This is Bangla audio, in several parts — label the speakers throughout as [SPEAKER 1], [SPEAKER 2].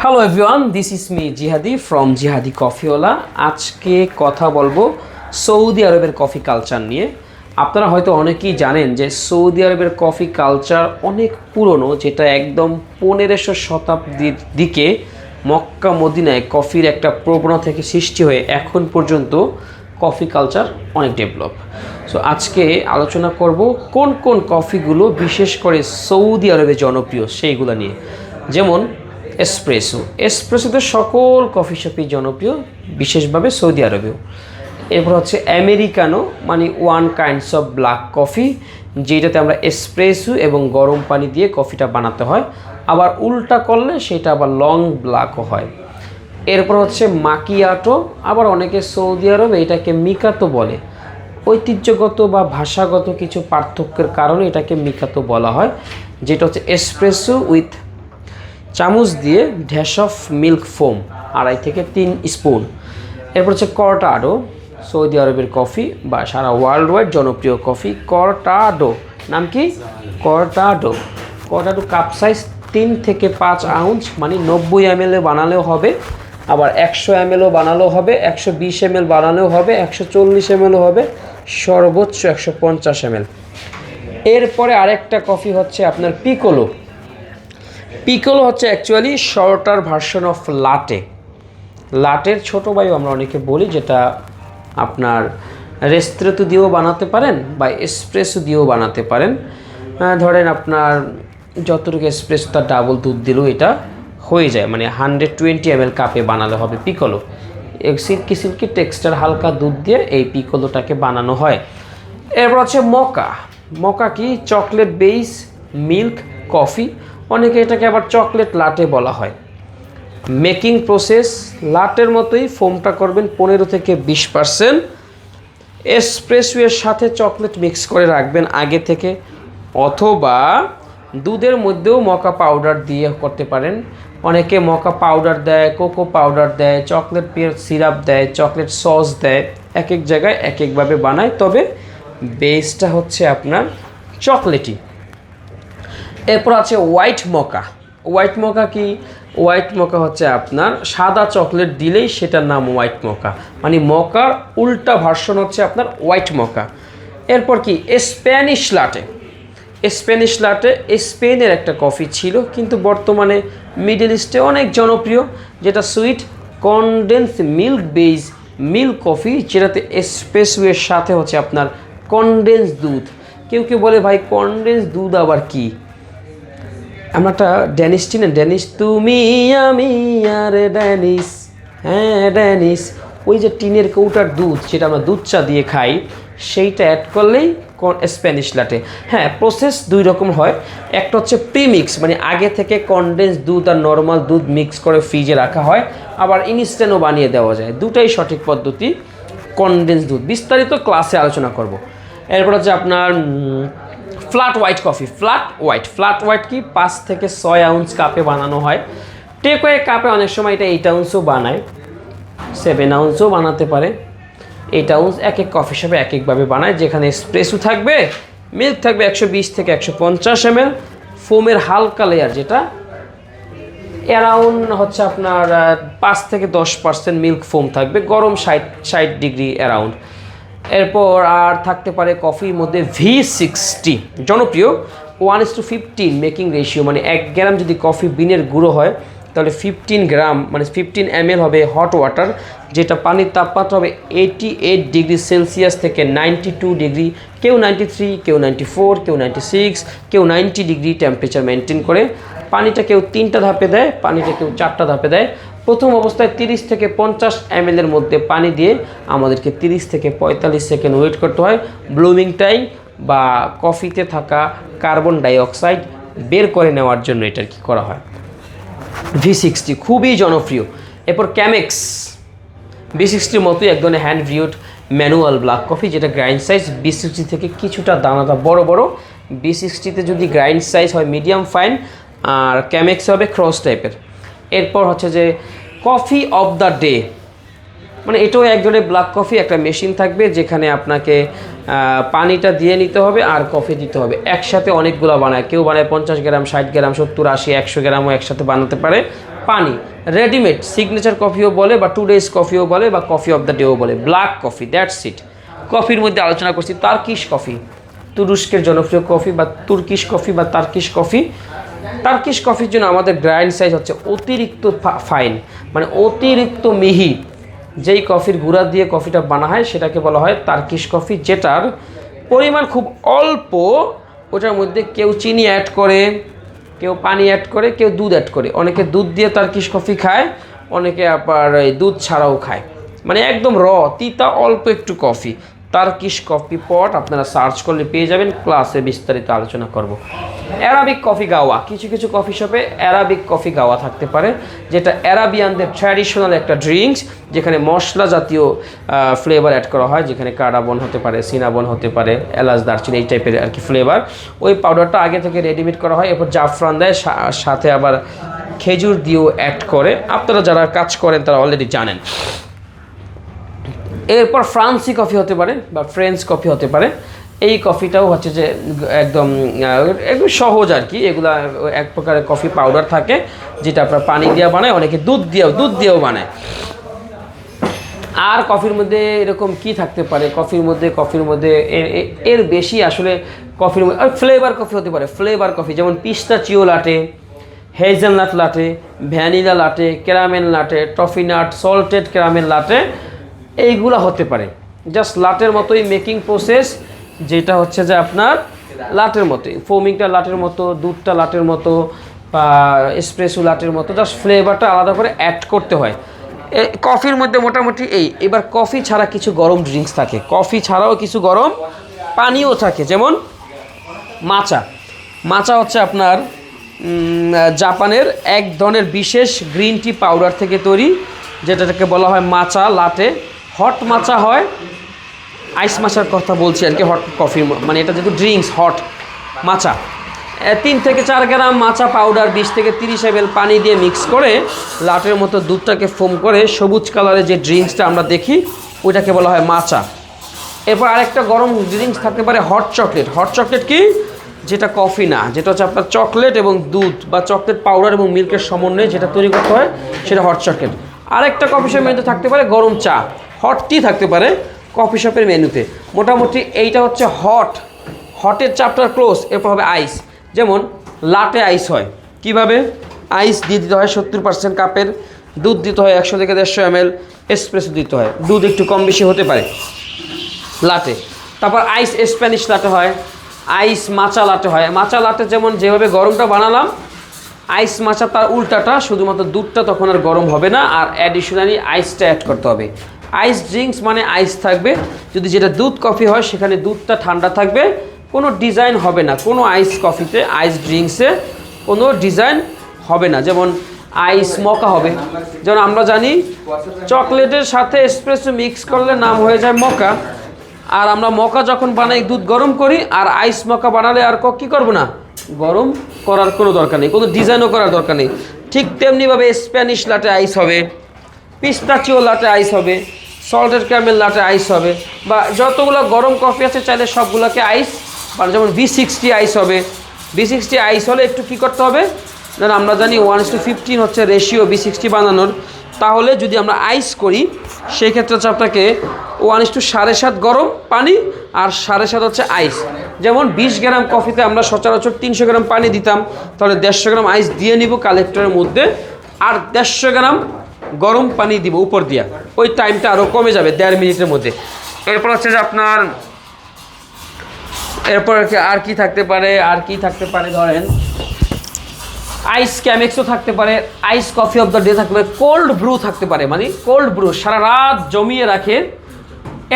[SPEAKER 1] Hello everyone this is me Jihadi from Jihadi Coffeewala আজকে কথা বলব সৌদি আরবের কফি কালচার নিয়ে। আপনারা হয়তো অনেকেই জানেন যে সৌদি আরবের কফি কালচার অনেক পুরনো, যেটা একদম পনেরোশো শতাব্দীর দিকে মক্কা মদিনায় কফির একটা প্রবণতা থেকে সৃষ্টি হয়ে এখন পর্যন্ত কফি কালচার অনেক ডেভেলপ সো আজকে আলোচনা করব কোন কোন কফিগুলো বিশেষ করে সৌদি আরবে জনপ্রিয় সেইগুলো নিয়ে। যেমন এসপ্রেসো। এসপ্রেসো তো সকল কফি শপেই জনপ্রিয়, বিশেষভাবে সৌদি আরবেও। এরপর হচ্ছে আমেরিকানো মানে one kinds of black coffee যেটাতে আমরা এসপ্রেসো এবং গরম পানি দিয়ে কফিটা বানাতে হয়। আবার উল্টা করলে সেটা আবার লং ব্ল্যাকও হয়। এরপর হচ্ছে মাকিয়াটো, আবার অনেকে সৌদি আরবে এটাকে মিকাতো বলে। ঐতিহ্যগত বা ভাষাগত কিছু পার্থক্যের কারণে এটাকে মিকাতো বলা হয়, যেটা হচ্ছে এসপ্রেসো উইথ চামচ দিয়ে ড্যাশ অফ মিল্ক ফোম আড়াই থেকে তিন স্পুন। এরপর হচ্ছে কর্টাডো, সৌদি আরবের কফি বা সারা ওয়ার্ল্ড ওয়াইড জনপ্রিয় কফি, কর্টাডো। নাম কি? কর্টাডো। কর্টাডো কাপ সাইজ তিন থেকে পাঁচ আউন্স মানে নব্বই এম বানালেও হবে, আবার একশো এম বানালেও হবে, একশো বিশ এম বানালেও হবে, একশো চল্লিশ এম হবে, সর্বোচ্চ একশো পঞ্চাশ এম এরপরে আরেকটা কফি হচ্ছে আপনার পিকোলো। পিকোলো হচ্ছে actually shorter version of latte লাটের ছোটো বায়ু আমরা অনেকে বলি যেটা আপনার রেস্ত্রেতো দিয়েও বানাতে পারেন বা এসপ্রেসো দিয়েও বানাতে পারেন। ধরেন আপনার যতটুকু এসপ্রেসো তার ডাবল দুধ দিলেও এটা হয়ে যায়। মানে হান্ড্রেড টোয়েন্টি এম কাপে বানালে হবে পিকোলো সিল্কি সিল্কি টেক্সচার হালকা দুধ দিয়ে এই পিকোলোটাকে বানানো হয়। এরপর হচ্ছে মকা। মকা কি? চকলেট বেস মিল্ক কফি অনেকে এটাকে আবার চকলেট লাটে বলা হয়। মেকিং প্রসেস, লাটের মতোই ফোমটা করবেন পনেরো থেকে বিশ পার্সেন্ট। এসপ্রেসুয়ের সাথে চকলেট মিক্স করে রাখবেন আগে থেকে। অথবা দুধের মধ্যেও মকা পাউডার দিয়ে করতে পারেন। অনেকে মকা পাউডার দেয়, কোকো পাউডার দেয়, চকলেট পিয়ার সিরাপ দেয়, চকলেট সস দেয়। এক এক জায়গায় এক একভাবে বানায়। তবে বেসটা হচ্ছে আপনার চকলেটই। এরপর আছে হোয়াইট মকা। হোয়াইট মকা কি? হোয়াইট মকা হচ্ছে আপনার সাদা চকলেট দিলেই সেটার নাম হোয়াইট মকা। মানে মকার উল্টা ভার্সন হচ্ছে আপনার হোয়াইট মকা। এরপর কি? স্প্যানিশ লাটে। স্প্যানিশ লাটে স্পেনের একটা কফি ছিল, কিন্তু বর্তমানে মিডল ইস্টে অনেক জনপ্রিয়, যেটা sweet condense milk base milk coffee, যেটাতে এসপ্রেসুয়ের সাথে হচ্ছে আপনার কনডেন্স দুধ। কেউ কেউ বলে, ভাই, কনডেন্স দুধ আবার কি? আমরা একটা ড্যানিশ চিনেন? ড্যানিশ, তুমি আমি আর ড্যানিশ। হ্যাঁ ড্যানিস ওই যে টিনের কৌটার দুধ, যেটা আমরা দুধ চা দিয়ে খাই, সেইটা অ্যাড করলেই স্প্যানিশ লাটে হ্যাঁ প্রসেস দুই রকম হয়। একটা হচ্ছে প্রিমিক্স মানে আগে থেকে কনডেন্স দুধ আর নর্মাল দুধ মিক্স করে ফ্রিজে রাখা হয়, আবার ইনস্ট্যান্টও বানিয়ে দেওয়া যায়। দুটাই সঠিক পদ্ধতি কনডেন্স দুধ। বিস্তারিত ক্লাসে আলোচনা করব। এরপর হচ্ছে আপনার flat white coffee. Flat white. Flat white কি পাঁচ থেকে ছয় আউন্স কাপে বানানো হয়। টেকওয়ে কাপে অনেক সময় এটা এইট আউন্সও বানায়। সেভেন আউন্সও বানাতে পারে। এইট আউন্স এক এক কফি শপে এক একভাবে বানায়। যেখানে স্প্রেসও থাকবে মিল্ক থাকবে একশো বিশ থেকে একশো পঞ্চাশ এম ফোমের হালকা লেয়ার যেটা অ্যারাউন্ড হচ্ছে আপনার পাঁচ থেকে দশ পার্সেন্ট মিল্ক ফোম থাকবে। গরম ষাট ষাট ডিগ্রি অ্যারাউন্ড এরপর আর থাকতে পারে কফির মধ্যে ভি সিক্সটি জনপ্রিয় one is to fifteen making ratio মানে এক গ্রাম যদি কফি বিনের গুঁড়ো হয়, তাহলে ফিফটিন গ্রাম মানে ফিফটিন এম হবে হট ওয়াটার যেটা পানির তাপমাত্রা হবে এইটি এইট ডিগ্রি সেলসিয়াস থেকে নাইনটি টু ডিগ্রি কেউ নাইনটি থ্রি কেউ নাইনটি ফোর কেউ নাইনটি সিক্স কেউ নাইনটি ডিগ্রি টেম্পারেচার মেনটেন করে পানিটা কেউ তিনটা ধাপে দেয় পানিটা কেউ চারটা ধাপে দেয় প্রথম অবস্থায় তিরিশ থেকে পঞ্চাশ এম এর মধ্যে পানি দিয়ে আমাদেরকে তিরিশ থেকে পঁয়তাল্লিশ সেকেন্ড ওয়েট করতে হয়। ব্লুমিং টাইম বা কফিতে থাকা কার্বন ডাইঅক্সাইড বের করে নেওয়ার জন্য এটা কি করা হয়। ভি সিক্সটি খুবই জনপ্রিয়। এরপর ক্যামেক্স বি সিক্সটির মতোই এক ধরনের হ্যান্ড ভিউড ম্যানুয়াল ব্ল্যাক কফি যেটা গ্রাইন্ড সাইজ বি সিক্সটি থেকে কিছুটা দানাটা বড় বড়। বি সিক্সটিতে যদি গ্রাইন্ড সাইজ হয় মিডিয়াম ফাইন আর ক্যামেক্স হবে ক্রস টাইপের এরপর হচ্ছে যে কফি অফ দ্য ডে। মানে এটাও এক ধরনের ব্ল্যাক কফি একটা মেশিন থাকবে যেখানে আপনাকে পানিটা দিয়ে নিতে হবে আর কফি দিতে হবে। একসাথে অনেকগুলো বানায়। কেউ বানায় পঞ্চাশ গ্রাম, ষাট গ্রাম, সত্তর, আশি, একশো গ্রামও একসাথে বানাতে পারে পানি। রেডিমেড সিগনেচার কফিও বলে বা টু ডেজ কফিও বলে বা কফি অফ দ্য ডেও বলে। ব্ল্যাক কফি দ্যাটস ইট কফির মধ্যে আলোচনা করছি তার্কিশ কফি তুরস্কের জনপ্রিয় কফি বা তুর্কিশ কফি বা তার্কিশ কফি টার্কিশ কফির জন্য আমাদের গ্রাইন্ড সাইজ হচ্ছে অতিরিক্ত ফাইন মানে অতিরিক্ত মিহি। যেই কফির গুঁড়া দিয়ে কফিটা বানা হয় সেটাকে বলা হয় টার্কিশ কফি যেটার পরিমাণ খুব অল্প, ওটার মধ্যে কেউ চিনি অ্যাড করে, কেউ পানি অ্যাড করে, কেউ দুধ অ্যাড করে। অনেকে দুধ দিয়ে টার্কিশ কফি খায়, অনেকে আবার দুধ ছাড়াও খায়। মানে একদম র তিতা অল্প একটু কফি টার্কিশ কফি পট আপনারা সার্চ করলে পেয়ে যাবেন ক্লাসে বিস্তারিত আলোচনা করব। অ্যারাবিক কফি গাওয়া, কিছু কিছু কফি শপে অ্যারাবিক কফি গাওয়া থাকতে পারে, যেটা অ্যারাবিয়ানদের ট্র্যাডিশনাল একটা ড্রিঙ্কস যেখানে মশলা জাতীয় ফ্লেভার অ্যাড করা হয়, যেখানে কাডাবন হতে পারে সিনাবন হতে পারে, এলাচ, দারচিনি এই টাইপের আর কি ফ্লেভার ওই পাউডারটা আগে থেকে রেডিমেড করা হয়, এরপর জাফরান দেয় সাথে আবার খেজুর দিয়েও অ্যাড করে। আপনারা যারা কাজ করেন, তারা অলরেডি জানেন। এরপর ফ্রান্সি কফি হতে পারে বা ফ্রেঞ্চ কফি হতে পারে। এই কফিটাও হচ্ছে যে, একদম একদম সহজ আর কি। এগুলা এক প্রকারের কফি পাউডার থাকে, যেটা আপনার পানি দিয়ে বানায়, অনেকে দুধ দিয়েও দুধ দিয়েও বানায়। আর কফির মধ্যে এরকম কি থাকতে পারে? কফির মধ্যে কফির মধ্যে এর- বেশি আসলে কফির মধ্যে ফ্লেভার কফি হতে পারে। ফ্লেভার কফি, যেমন pistachio latte, hazelnut latte, vanilla latte, caramel latte toffee nut salted caramel latte এইগুলো হতে পারে। জাস্ট লাটের মতোই মেকিং প্রসেস যেটা হচ্ছে যে আপনার লাটের মতোই। ফোমিংটা লাটের মতো, দুধটা লাটের মতো, বা এসপ্রেসো লাটের মতো জাস্ট ফ্লেভারটা আলাদা করে অ্যাড করতে হয়। কফির মধ্যে মোটামুটি এই। এবার কফি ছাড়া কিছু গরম ড্রিঙ্কস থাকে। কফি ছাড়াও কিছু গরম পানীয় থাকে। যেমন মাচা মাচা হচ্ছে আপনার জাপানের এক ধরনের বিশেষ গ্রিন টি পাউডার থেকে তৈরি, যেটাকে বলা হয় মাচা লাটে হট মাচা হয়, আইস মাচার কথা বলছি আর কি, হট কফি মানে এটা যেহেতু ড্রিঙ্কস, হট মাচা। তিন থেকে চার গ্রাম মাচা পাউডার, বিশ থেকে তিরিশ এম পানি দিয়ে মিক্স করে লাটের মতো দুধটাকে ফোম করে সবুজ কালারের যে ড্রিঙ্কসটা আমরা দেখি, ওইটাকে বলা হয় মাচা। এরপর আরেকটা গরম ড্রিঙ্কস থাকতে পারে হট চকলেট। হট চকলেট কি? যেটা কফি না, যেটা হচ্ছে আপনার চকলেট এবং দুধ বা চকলেট পাউডার এবং মিল্কের সমন্বয়ে যেটা তৈরি করতে হয়, সেটা হট চকলেট। আরেকটা কফি মেনুতে থাকতে পারে গরম চা। হট টি থাকতে পারে কফি শপের মেনুতে। মোটামুটি এইটা হচ্ছে হট হটের চ্যাপ্টার ক্লোজ এরপর হবে আইস যেমন লাটে আইস হয়। কীভাবে? আইস দিয়ে দিতে হয় সত্তর পার্সেন্ট কাপের, দুধ দিতে হয় একশো থেকে দেড়শো এম এল এসপ্রেসো দিতে হয়। দুধ একটু কম বেশি হতে পারে। লাটে তারপর আইস স্প্যানিশ লাটে হয়। আইস মাচা লাটে হয়। মাচা লাটে যেমন যেভাবে গরমটা বানালাম আইস মাচা তার উল্টাটা, শুধুমাত্র দুধটা তখন আর গরম হবে না, আর অ্যাডিশনালি আইসটা অ্যাড করতে হবে। আইস ড্রিঙ্কস মানে আইস থাকবে। যদি যেটা দুধ কফি হয়, সেখানে দুধটা ঠান্ডা থাকবে। কোনো ডিজাইন হবে না। কোনো আইস কফিতে আইস ড্রিঙ্কসে কোনো ডিজাইন হবে না। যেমন আইস মকা হবে। যেমন আমরা জানি, চকলেটের সাথে এসপ্রেসো মিক্স করলে নাম হয়ে যায় মকা আর আমরা মকা যখন বানাই, দুধ গরম করি, আর আইস মকা বানালে আর কী কি করব না? গরম করার কোনো দরকার নেই। কোনো ডিজাইনও করার দরকার নেই। ঠিক তেমনিভাবে স্প্যানিশ লাটে আইস হবে। পিস্তাচিও লাটে আইস হবে। সল্টেড ক্যামেল লাটে আইস হবে। বা যতগুলো গরম কফি আছে, চাইলে সবগুলোকে আইস মানে যেমন ভি সিক্সটি আইস হবে। ভি সিক্সটি আইস হলে একটু কী করতে হবে? না আমরা জানি ওয়ান টু ফিফটিন হচ্ছে রেশিও বি সিক্সটি বানানোর। তাহলে যদি আমরা আইস করি সেই ক্ষেত্রে হচ্ছে আপনাকে ওয়ান টু সাড়ে সাত গরম পানি আর সাড়ে সাত হচ্ছে আইস যেমন বিশ গ্রাম কফিতে আমরা সচরাচর তিনশো গ্রাম পানি দিতাম, তাহলে দেড়শো গ্রাম আইস দিয়ে নিব কালেক্টরের মধ্যে। আর দেড়শো গ্রাম গরম পানি দিব উপর দিয়া। ওই টাইমটা আরও কমে যাবে দেড় মিনিটের মধ্যে। এরপর হচ্ছে যে আপনার, এরপর আর কি থাকতে পারে, আর কি থাকতে পারে ধরেন আইস ক্যামেক্সও থাকতে পারে ice coffee of the day থাকতে পারে কোল্ড ব্রু থাকতে পারে। মানে কোল্ড ব্রু সারা রাত জমিয়ে রাখে,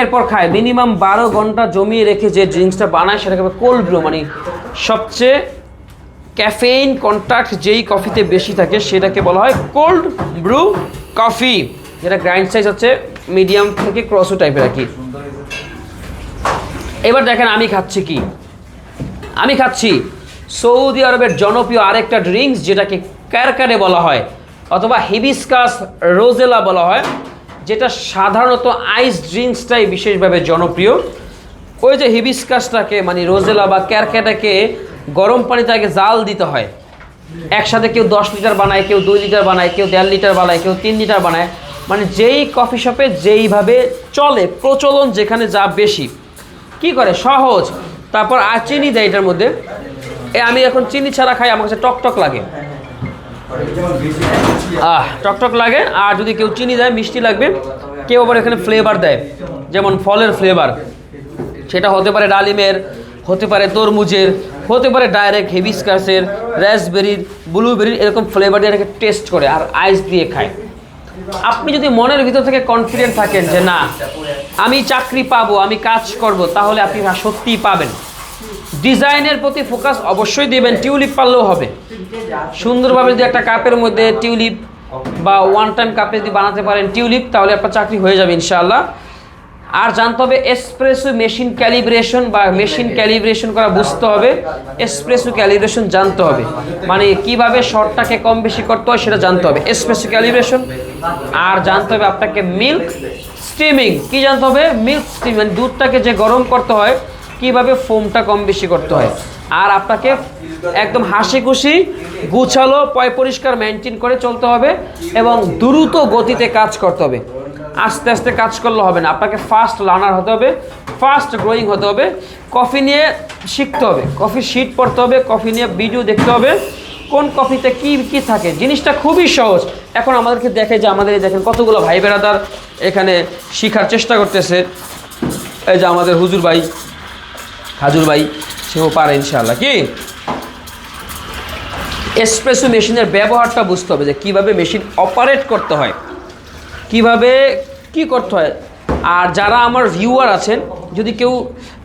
[SPEAKER 1] এরপর খায়। মিনিমাম বারো ঘণ্টা জমিয়ে রেখে যে ড্রিঙ্কসটা বানায়, সেটাকে কোল্ড ব্রু মানে সবচেয়ে ক্যাফেইন কন্ট্যাক্ট যেই কফিতে বেশি থাকে, সেটাকে বলা হয় কোল্ড ব্রু কফি, যেটা গ্রাইন্ড সাইজ হচ্ছে মিডিয়াম থেকে ক্রসো টাইপের আর কি। এবার দেখেন আমি খাচ্ছি কি? আমি খাচ্ছি সৌদি আরবের জনপ্রিয় আরেকটা ড্রিঙ্কস যেটাকে ক্যারকারে বলা হয়, অথবা হিবিস্কাস রোজেলা বলা হয়, যেটা সাধারণত আইস ড্রিঙ্কসটাই বিশেষভাবে জনপ্রিয়। ওই যে হিবিস্কাসটাকে মানে রোজেলা বা ক্যারকেটাকে গরম পানিতে আগে জাল দিতে হয়। একসাথে কেউ দশ লিটার বানায়, কেউ দুই লিটার বানায়, কেউ দেড় লিটার বানায়, কেউ তিন লিটার বানায়। মানে যেই কফি শপে যেইভাবে চলে, প্রচলন যেখানে যা বেশি। কি করে? সহজ। তারপর আর চিনি দেয় এটার মধ্যে। এ, আমি এখন চিনি ছাড়া খাই, আমার কাছে টক টক লাগে। আহ টকটক লাগে। আর যদি কেউ চিনি দেয়, মিষ্টি লাগবে। কেউ আবার এখানে ফ্লেভার দেয়। যেমন ফলের ফ্লেভার সেটা হতে পারে ডালিমের, হতে পারে তরমুজের হতে পারে ডাইরেক্ট হেবিসকাসের র্যাসবেরির ব্লুবেরির এরকম ফ্লেভার দিয়ে এটাকে টেস্ট করে আর আইস দিয়ে খায়। আপনি যদি মনের ভিতর থেকে কনফিডেন্ট থাকেন যে না, আমি চাকরি পাবো, আমি কাজ করব, তাহলে আপনি সত্যিই পাবেন। ডিজাইনের প্রতি ফোকাস অবশ্যই দেবেন টিউলিপ পারলেও হবে। সুন্দরভাবে যদি একটা কাপের মধ্যে টিউলিপ বা ওয়ান টাইম কাপে যদি বানাতে পারেন টিউলিপ তাহলে আপনার চাকরি হয়ে যাবে ইনশাআল্লাহ। আর জানতে হবে এসপ্রেসো মেশিন ক্যালিব্রেশন বা মেশিন ক্যালিব্রেশন করা বুঝতে হবে। এসপ্রেসো ক্যালিব্রেশন জানতে হবে। মানে কীভাবে শর্টটাকে কম বেশি করতে হয় সেটা জানতে হবে। এসপ্রেসো ক্যালিব্রেশন আর জানতে হবে আপনাকে মিল্ক স্টিমিং কি জানতে হবে? মিল্ক স্টিম মানে দুধটাকে যে গরম করতে হয় কীভাবে ফোমটা কম বেশি করতে হয়। আর আপনাকে একদম হাসি খুশি গুছালো পয় পরিষ্কার মেনটেন করে চলতে হবে এবং দ্রুত গতিতে কাজ করতে হবে। আস্তে আস্তে কাজ করলে হবে না। আপনাকে ফাস্ট লার্নার হতে হবে ফাস্ট গ্রোয়িং হতে হবে কফি নিয়ে শিখতে হবে। কফি শিট পড়তে হবে কফি নিয়ে ভিডিও দেখতে হবে, কোন কফিতে কি কি থাকে। জিনিসটা খুবই সহজ। এখন আমাদেরকে দেখে যে আমাদের দেখেন কতগুলো ভাই বেড়াদার এখানে শিখার চেষ্টা করতেছে। এই যে আমাদের হুজুর ভাই হাজুর ভাই, সেও পারে ইনশাআল্লাহ। কি? এসপ্রেসো মেশিনের ব্যবহারটা বুঝতে হবে যে কীভাবে মেশিন অপারেট করতে হয়। কীভাবে কি করতে হয়? আর যারা আমার ভিউয়ার আছেন, যদি কেউ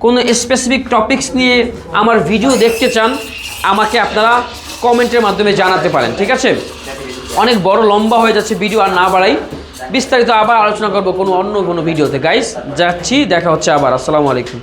[SPEAKER 1] কোনো স্পেসিফিক টপিকস নিয়ে আমার ভিডিও দেখতে চান, আমাকে আপনারা কমেন্টের মাধ্যমে জানাতে পারেন, ঠিক আছে? অনেক বড় লম্বা হয়ে যাচ্ছে ভিডিও আর না বাড়াই। বিস্তারিত আবার আলোচনা করব কোনো অন্য কোনো ভিডিওতে গাইস যাচ্ছি, দেখা হচ্ছে আবার। আসসালামু আলাইকুম।